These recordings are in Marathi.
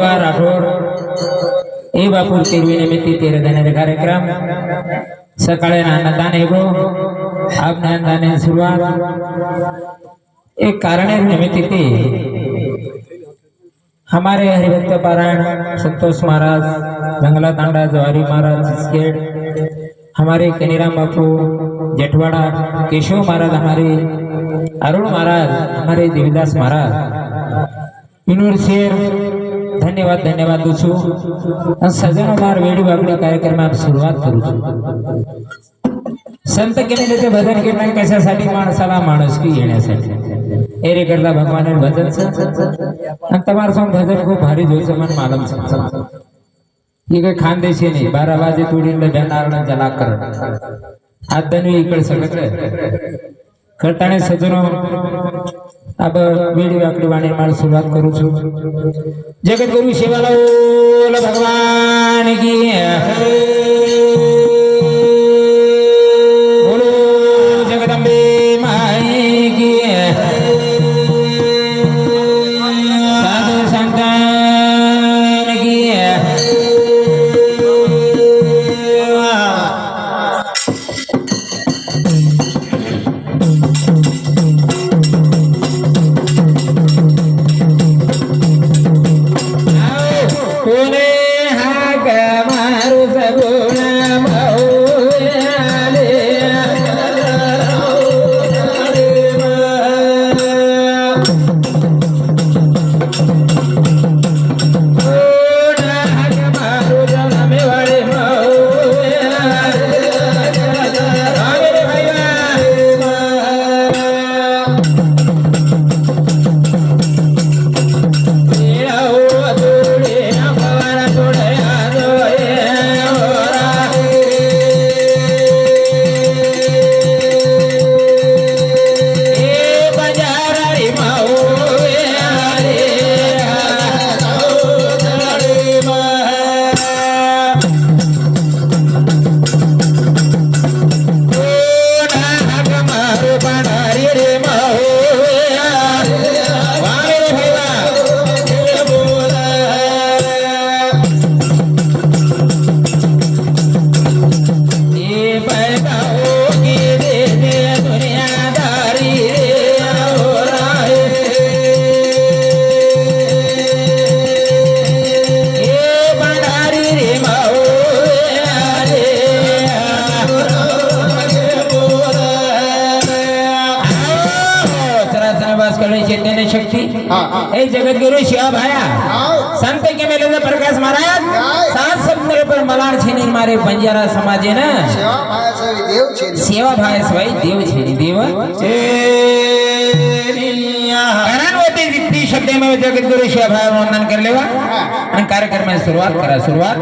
राठोड ए बापूर तिरवी निमित्ती तेरे देण्याचा कार्यक्रम। सकाळी अन्नदान हेगो अन्नदान सुरुवात। एक कारण निमित्ती ते। हमारे हरिभक्त पारायण संतोष महाराज जंगला तांडा जवारी महाराज सिसकेड। हमारे कनीराम बापू जेठवाड़ा केशव महाराज हमारे अरुण महाराज हमारे देवीदास महाराज। इनवर ધન્યવાદ ધન્યવાદ દઉં છું સજનો માર વેડી વાગણી કાર્યક્રમ આપ શરૂઆત કરું છું. સંત કેવી રીતે ભજન કેટલાક કશાसाठी માણસાલા માણસ કી येण्यासाठी એરે કરતા ભગવાનને ભજન છે. અને તમારું સૌ ભજન ખૂબ ભારી જોઈ છે મને માલમ છે. એ કઈ ખાનદેશી નહીં. બાર વાજે તોડીને બેનારને જલા કર આ તને ઈકળ સગત सगळं करताना सजनो अब वेडी वाकडी वाणी माळ सुरुवात करू છું. जगद्गुरु शिवलाल भगवान की बोलो जगदंबे माई की साधु संतान की कोणे અમારે બંજારા સમાજે ને સેવા ભાઈ દેવ છે સેવા ભાઈ દેવ છે દેવ શબ્દમાં જગદગુરુ શિવભાઈ વંદન કરી લેવા અને કાર્યક્રમની શરૂઆત કરા શરૂઆત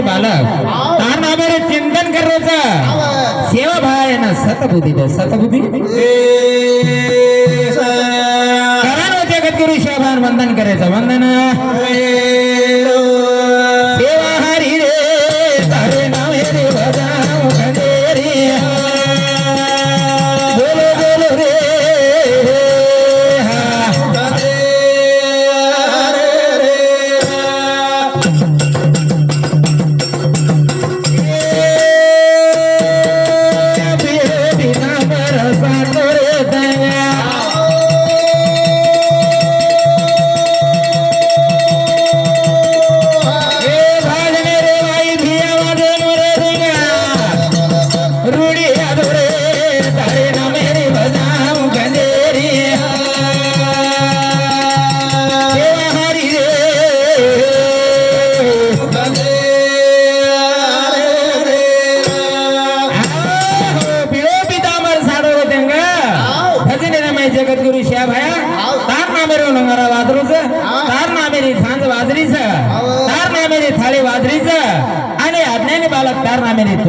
अज्ञानी बालक. तार नामे रे चिंतन करायचं. सेवा भाय ना सतबुद्धी दे. सतबुद्धी? करानो जगद्गुरु शिवभान वंदन करायचं. वंदन.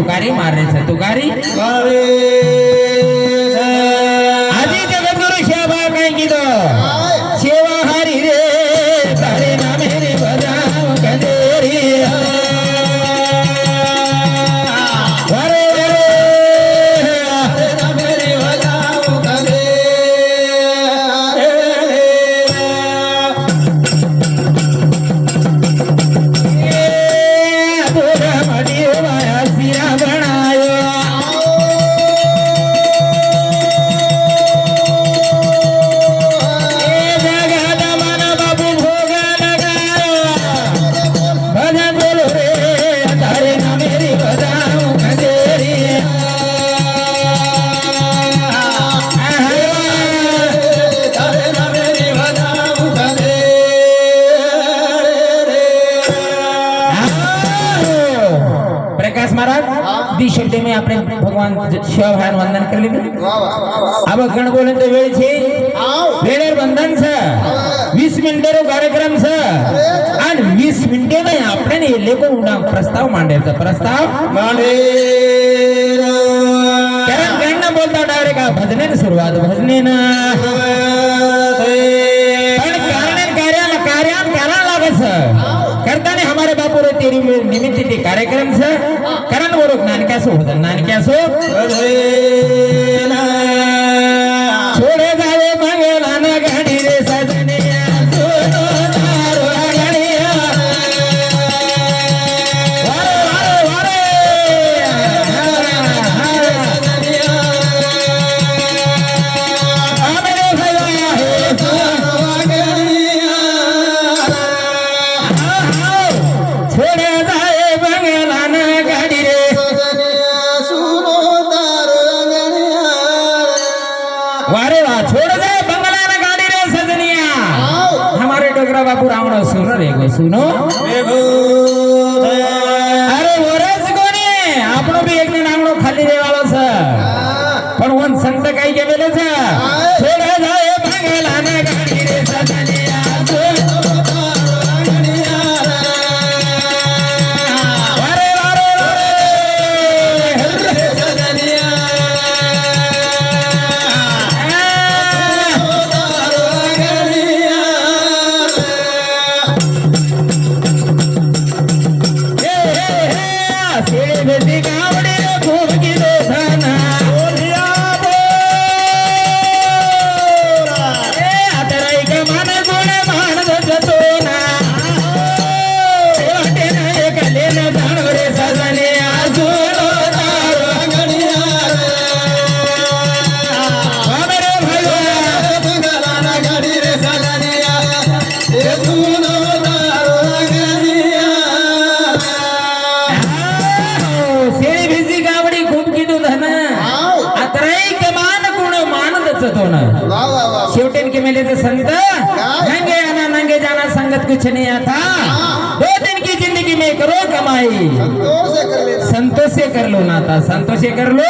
तुकारी मारणे तुकारी. दी શબ્દ મેં આપણે ભગવાન શિવાભાઈ વંદન કરી લીધું હવે ગણગોલે તો વેળ છે વેળે વંદન છે વીસ મિનિટેનો કાર્યક્રમ છે અને વીસ મિનિટે નહીં આપણે ને એ લોકો પ્રસ્તાવ માંડે છે પ્રસ્તાવ માંડે બોલતા ડાયરેક્ટ આ ભજને શરૂઆત ભજને ના बरं तेरी निमित्त ते कार्यक्रम सर करा ना बरोबर नानक्या सो नानक्या सो দিকে বেড়েছে कुछ नहीं आता। दो दिन की जिंदगी में करो कमाई। संतोष से कर संतोष से कर लो ना था संतोष से कर लो।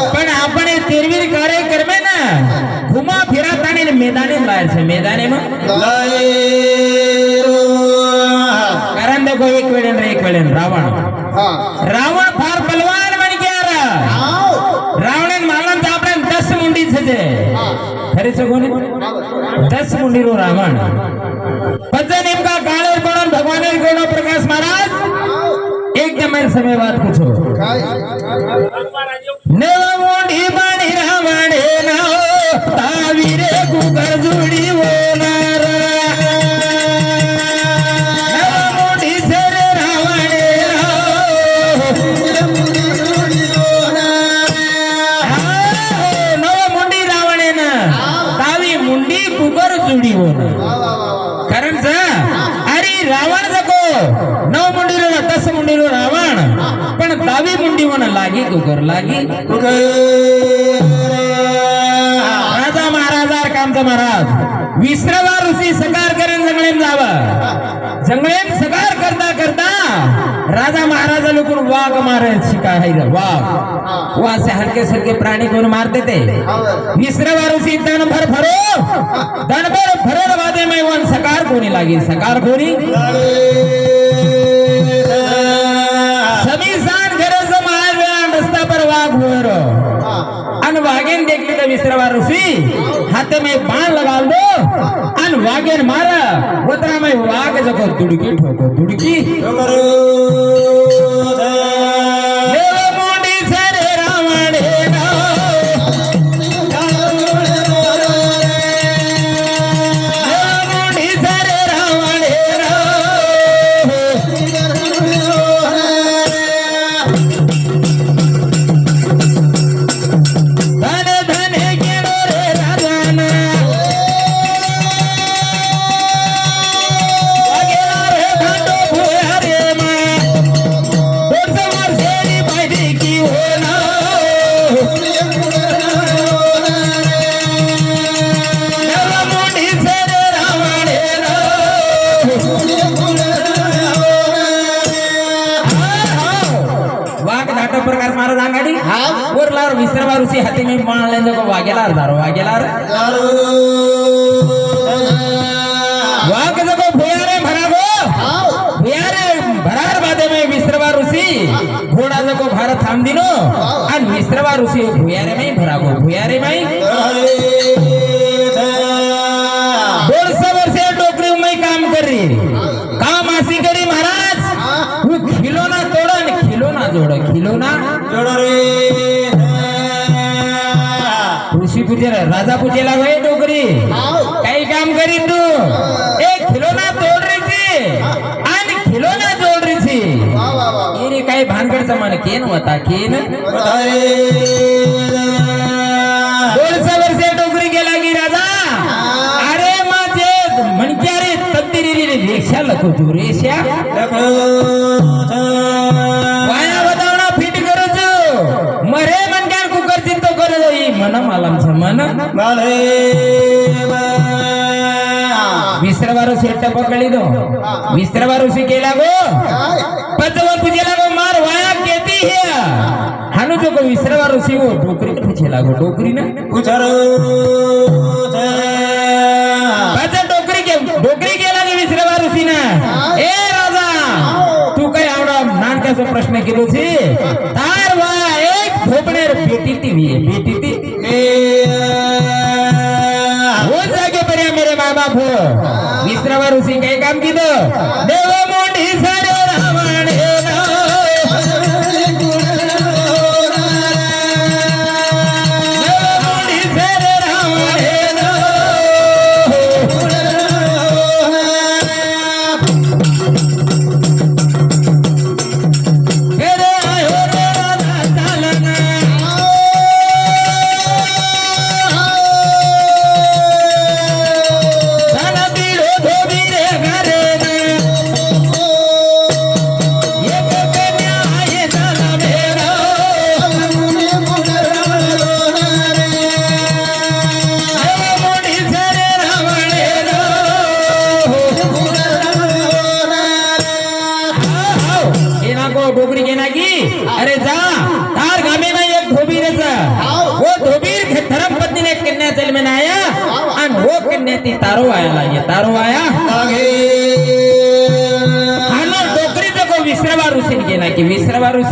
ಅದಾನ ಕರಂದ ಗೋಯಿ ಕೇಳೇನ್ರಿ ಕೇಳೇನ್ ರಾವಣ ರಾವಣ ಫಾರ್ ಬಲವಾನ್ ಮಣಿಕ್ಯಾರ ರಾವಣನ್ ಮಾಳನ್ ತಾಪಣನ್ ದಸ್ ಮುಂಡಿ છે ખરી શકો ને દસ મુંડીનું રાવણ. ભજન એમ કા કાળેર પણ ભગવાન ગણો પ્રકાશ મહારાજ. એક એકદમ સમય વાત પૂછો. जीवन कारण अरे रावण जगो. नऊ मुंडिलो तस मुंडिलो रावण. पण दावी मुंडी म्हण लागी कुकर लागी. राजा महाराजा कामचा महाराज. विसरवा ऋषी सकार करेन जंगळेम जावा जंगळेम सकार करता करता राजा महाराजा लोक वाघ मारे शिका है. वाघ वो असे हलके सलके प्राणी कोण मारते ते. विसरवा ऋषी दण भर भरो. दण भर भरल वादे मै वन. सकार कोणी लागी सकार कोणी? समी सान गरज माय रस्ता पर वाघ वर अन वागेन देखली तर विसरवा ऋषी हाथे में बाण लगाल दो अन वाघेन मारा। उतरा में वाघ जको दुडकी ठोको दुडकी। ने भराबो भुयारे माई टोकरी में काम कर. रही काम आसी करी महाराज. वो खिलौना तोड़ा ने खिलौना जोड़ा. खिलौना जोड़ा रे ऋषि पूजेल राजा पूजेल वही टोकरी. कई काम करी तू. एक खिलौना तोड़ रही थी आने खिलौना जोड़ रही थी ये काई भानगढ़ समान केन होता केन? बताए रेषा वाया बदावणा फिट करज मरे मनक्यान कुकर चित्तो करज ई मन मालम छ मन. विसरवारो शेट पकडी दो विसरवारो शिकेला गो. पचव पूजेला गो. मार वाया केती हे हानु जो को विसरवारो शिवो डोकरी कथे छेला गो? डोकरी ना? पच डोकरी के डोकरी की ए राजा तू काय आवडा नानकाचा प्रश्न केलो छे तार वा एक झोपणेर बेटी टीव्ही पेटी टी हो जागे पर्या मेरे माय बाप विसरावर ऋषी काय काम केलं? देव मोठी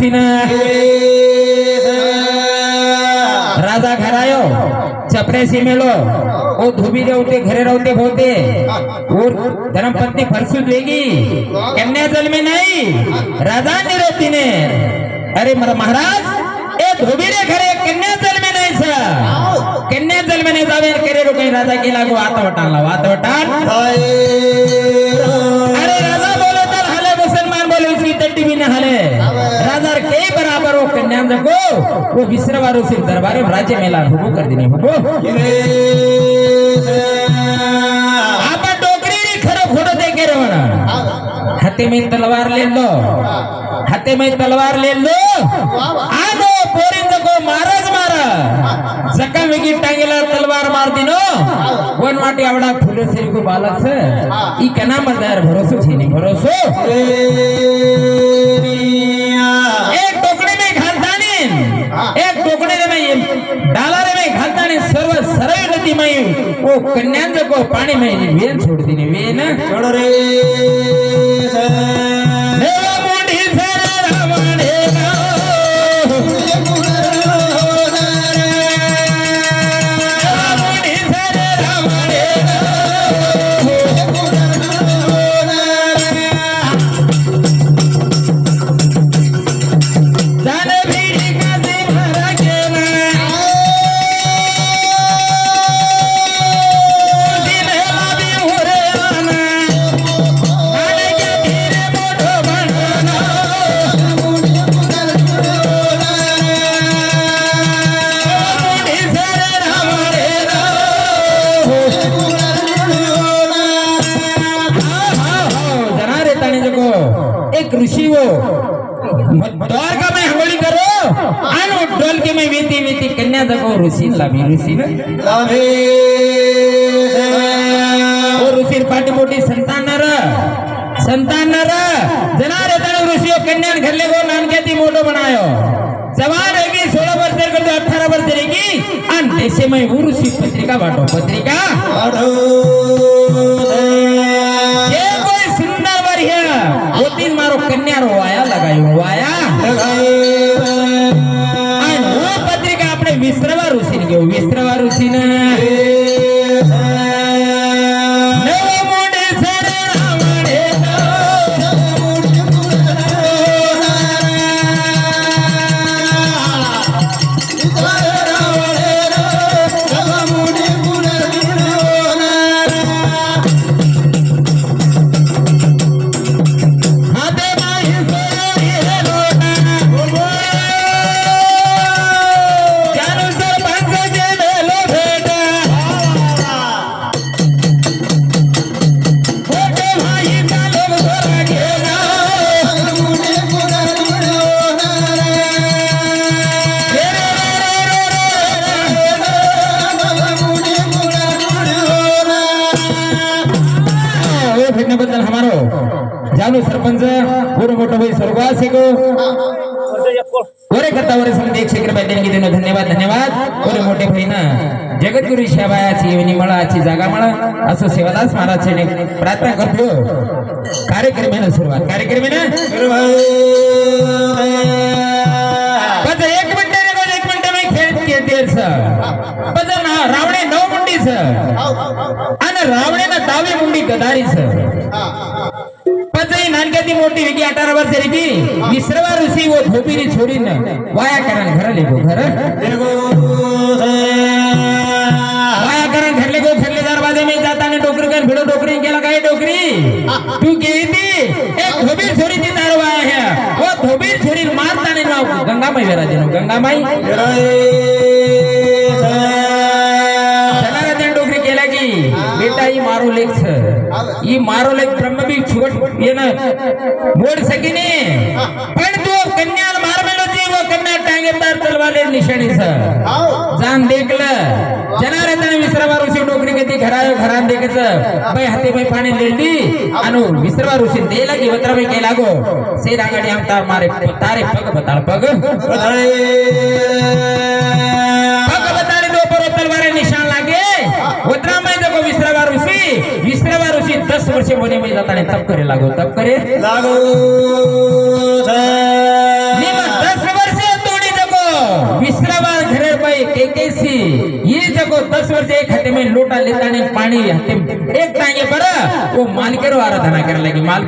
विसरवा ऋषीन राजा घरायो चपरासी मिलो वो धोबी रहते घरे रहते बोलते और धर्मपत्नी फरसू देगी कन्या जल में नहीं राजा रहती ने अरे महाराज ए धोबी रे घरे कन्या जल में नाही सर. कन्या जल में नाही जावे करे रो काही राजा केला गो आता वटाला आता वटान अरे राजा बोलो तर हाले मुसलमान बोले उसकी तट्टी भी न हाले. राजा के बराबर वो कन्या को, वो विश्रवारो सिर दरबारे राज्य मेला हुबो कर देने हुबो आपण डोकरी री खरं खोटं ते के रवणा हाते में तलवार ले लो। हाते में तलवार ले लो। आनो पोरिंद को मारच मार। जखम वेगी टांगेला तलवार मार दिनो। वन वाटी आवडा फुले से को बालक से। ई कना मदार भरोसो छे, नहीं भरोसो? एक टोकड़ी में डाला रे में घालताने सर्व सरळ गती में ओ कन्यांज को पाणी में वेन छोड़ दिने वेन रे वीती कन्या जको ऋषि लाभी ऋषि न वो ऋषि पाटी मोठी संतान नर संतान नर जनारे ताने ऋषियो कन्या घरले को नानक्याती मोठो बनायो जवान रहेगी सोलह वर्ष कर तो अठारह वर्ष रहेगी अन देशे में वो ऋषि पत्रिका बांटो पत्रिका ये कोई सुंदर बढ़िया वो दिन मारो कन्या रो वाया लगायो वाया आणि वो विसरवा ऋषीने घेऊ विसरवा ऋषीनं जानू सरपंच गुरु मोठो भाई स्वर्गवासी को गोरे करता वरे समज एकशे रुपये देणगी देणं धन्यवाद धन्यवाद गोरे मोठे भाई ना जगद्गुरु शेवायाची येवनी मळाची जागा मळ असं सेवादास महाराजने प्रार्थना करतो कार्यक्रमेनं सुरुवात कार्यक्रमेनं बस एक मिनिट एक मिनिट मी खेळ खेळते सर ना रावणे नऊ मुंडी सर आणि रावणेनं दहावी मुंडी गदारी सर ती मोठी विकी अठारा वर्ष रेगी विसरवा ऋषी व धोबीरी छोडीन. वाया करा घर लेगो घर. वाया करा घर लेगो घरले दरवाजे में जाता ने डोकरी कर भिडो डोकरी गेला काय डोकरी तू केली ती. एक धोबीर छोरी ती दार वाया है वो धोबीर छोरी मारता ने नाव गंगामाई वेराजे नो गंगामाई. लेख ब्रह्म भी छुट ये ना मोड सकीने पण तू कन्याला मार मेलो ती वो कन्या टांगेदार तलवाले निशाणी सर जान देखलं जनार्दन विसरवा ऋषी डोकरी कधी घरायो घरान देखच बाई हाते बाई पाणी लेली अनु विसरवा ऋषी देला की वत्रा बाई केला गो से रागाडी आमता मारे तारे पग बताळ पग पग बताड़ी दो पर तलवारे निशान लागे वत्रा में देखो विसरवा ऋषि. विसरवा ऋषि. दस वर्ष होने में जाता ने तब करे लागो. तब करे? निम दस वर्ष तोड़ी जगो. विसरवा घरे बाई केकेसी. ये जगो दस वर्ष एक हाथे में लोटा लेता ने पानी में एक टांगे पर वो मालिकेरो आराधना करे लगी माल